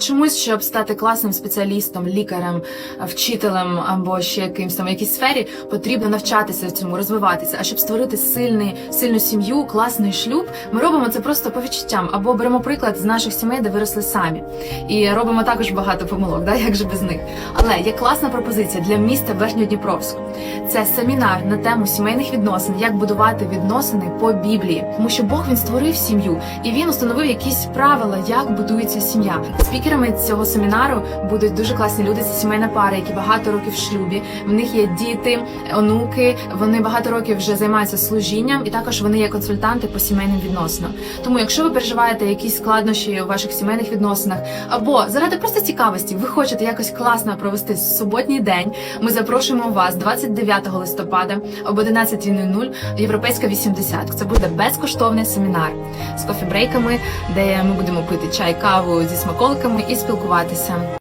чомусь, щоб стати класним спеціалістом, лікарем, вчителем або ще якимсь там в якійсь сфері, потрібно навчатися цьому, розвиватися. А щоб створити сильний, сильну сім'ю, класний шлюб, ми робимо це просто по відчуттям або беремо приклад з наших сімей, де виросли самі, і робимо також багато помилок, да, як же без них. Але є класна пропозиція для міста Верхньодніпровську. Це семінар на тему сімейних відносин, як будувати відносини по Біблії, тому що Бог він створив сім'ю і він установив якісь правила, як будується сім'я. Спікерами цього семінару будуть дуже класні люди. Це сімейна пара, які багато років в шлюбі. В них є діти, онуки. Вони багато років вже займаються служінням, і також вони є консультанти по сімейним відносинам. Тому, якщо ви переживаєте якісь складнощі у ваших сімейних відносинах, або заради просто цікавості, ви хочете якось класно провести суботній день. Ми запрошуємо вас 29 листопада об 11.00 Європейська 80. Це буде безкоштовний семінар з кофібрейками, де ми будемо пити чай, каву зі смаколиками і спілкуватися.